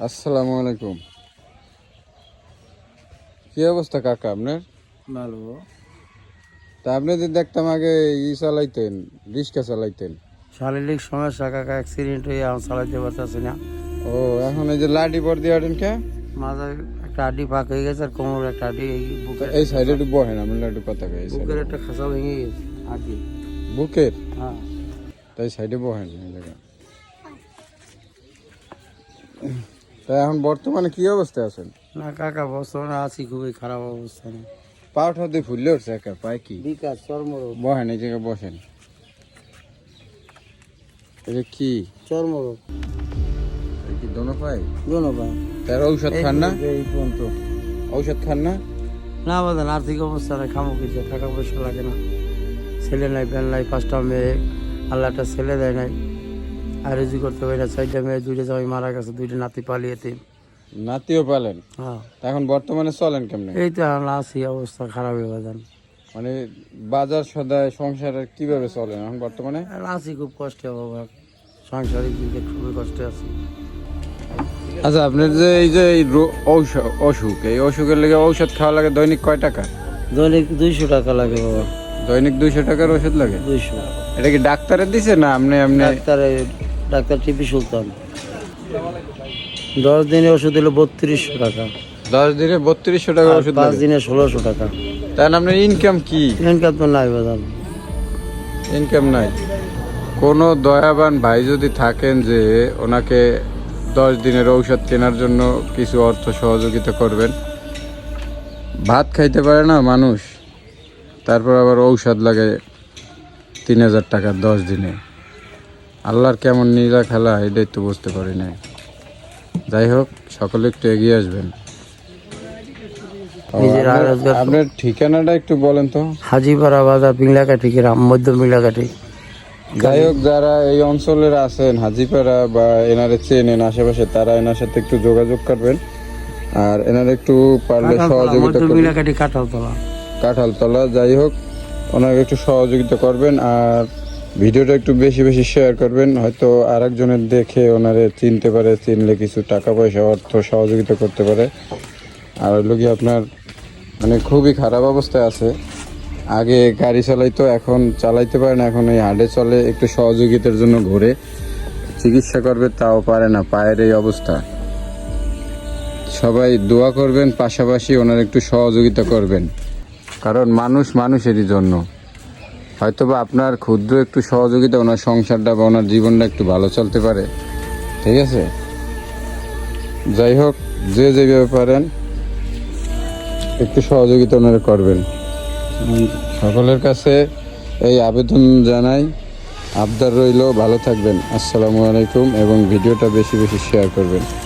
আসসালামু আলাইকুম। কি অবস্থা কাকা আপনার? ভালো। তা আপনি যে দেখতাম আগে ই চালাইতেন রিক্সা চালাইতেন। শারীরিক সমস্যা কাকা অ্যাক্সিডেন্ট হয়ে আমি চালাতে পারতেছি না। ও এখন এই যে লাঠি পর দিয়ে হাঁটেন কে? মাথায় একটা আড্ডি ফাঁক হয়ে গেছে আর কোমর একটা আড্ডি এই সাইডে একটু বহেন আমি কথা কই এই বুকের একটা খাসা ভেঙে গেছে আড্ডি বুকের? হ্যাঁ। তাই সাইডে বহেন এই জায়গা তা এখন বর্তমানে কি অবস্থায় আছেন? না কাকা বর্তমানে আছি খুবই খারাপ অবস্থানে পাউটা দিয়ে ফুললে উঠছে একা পায় কি? বিকাশ চর্মরোগ। বহেন এই জায়গায় বসেন। এটা কি? চর্মরোগ। কি দোনো পায় দোনো ভাই তার ঔষধ খান না? এই পর্যন্ত। ঔষধ খান না? না বাদান আর্থিক অবস্থা নাই খামো কিছু টাকা পয়সা লাগে না। ছেলে নাই প্যান নাই পাঁচটা মেয়ে আল্লাহটা ছেলে দেয় নাই। আর রুজি করতে পারি না চারটা মেয়ে দুইটা জামাই মারা গেছে দুইটা নাতি পালিয়েতে নাতিও পালেন? হ্যাঁ। এখন বর্তমানে চলেন কেমনে? এই তো আছি অবস্থা খারাপ হয়ে বাজান মানে বাজার সদায় সংসারের কীভাবে চলেন এখন বর্তমানে? আছি খুব কষ্টে বাবা। সাংসারিক দিকে খুবই কষ্টে আছি। আচ্ছা আপনার যে এই যে এই অসুখ এই অসুখের লেগে ঔষধ খাওয়া লাগে দৈনিক কয় টাকা? দৈনিক দুইশো টাকা লাগে বাবা। দৈনিক দুইশো টাকার ওষুধ লাগে? দুইশো। এটা কি ডাক্তারের দিছে না আপনি আপনি ডাক্তারে ডাক্তার টিপি সুলতান। দশ দিনে ওষুধ হলো বত্রিশশো টাকা। দশ দিনে বত্রিশশো টাকা ওষুধ পাঁচ দিনে ষোলোশো টাকা। তাহলে আপনার ইনকাম কি? ইনকাম তো নাই বাজান ইনকাম নাই। কোনো দয়াবান ভাই যদি থাকেন যে ওনাকে দশ দিনের ঔষধ কেনার জন্য কিছু অর্থ সহযোগিতা করবেন। ভাত খাইতে পারে না মানুষ। তারপর আবার ঔষধ লাগে তিন হাজার টাকা দশ দিনে। আল্লাহর কেমন নীলা খেলা এটাই তো বুঝতে পারি না যাই হোক সকলে একটু এগিয়ে আসবেন। আপনার ঠিকানাটা একটু বলেন তো। হাজিপাড়া বাজার পিংলাকাঠি গ্রাম মধ্য পিংলাকাঠি যাই হোক যারা এই অঞ্চলের আছেন হাজিপাড়া বা এনারে চেনেন আশেপাশে তারা এনার সাথে একটু যোগাযোগ করবেন। আর এনার একটু পারলে সহযোগিতা করবেন। কাঁঠালতলা, যাই হোক, ওনাকে একটু সহযোগিতা করবেন আর ভিডিওটা একটু বেশি বেশি শেয়ার করবেন। হয়তো আরেকজনের দেখে ওনারে চিনতে পারে, চিনলে কিছু টাকা পয়সা, অর্থ সহযোগিতা করতে পারে। আর হলো কি আপনার মানে খুবই খারাপ অবস্থায় আছে। আগে গাড়ি চালাইতো, এখন চালাইতে পারে না, এখন এই হাটে চলে, একটু সহযোগিতার জন্য ঘুরে। চিকিৎসা করবে, তাও পারে না, পায়ের এই অবস্থা। সবাই দোয়া করবেন, পাশাপাশি ওনার একটু সহযোগিতা করবেন। কারণ মানুষ মানুষেরই জন্য। হয়তোবা আপনার ক্ষুদ্র একটু সহযোগিতা, ওনার সংসারটা বা ওনার জীবনটা একটু ভালো চলতে পারে। ঠিক আছে? যাই হোক যে যেভাবে পারেন, একটু সহযোগিতা ওনারা করবেন। সকলের কাছে এই আবেদন জানাই। আবদার রইল, ভালো থাকবেন। আসসালামু আলাইকুম এবং ভিডিওটা বেশি বেশি শেয়ার করবেন।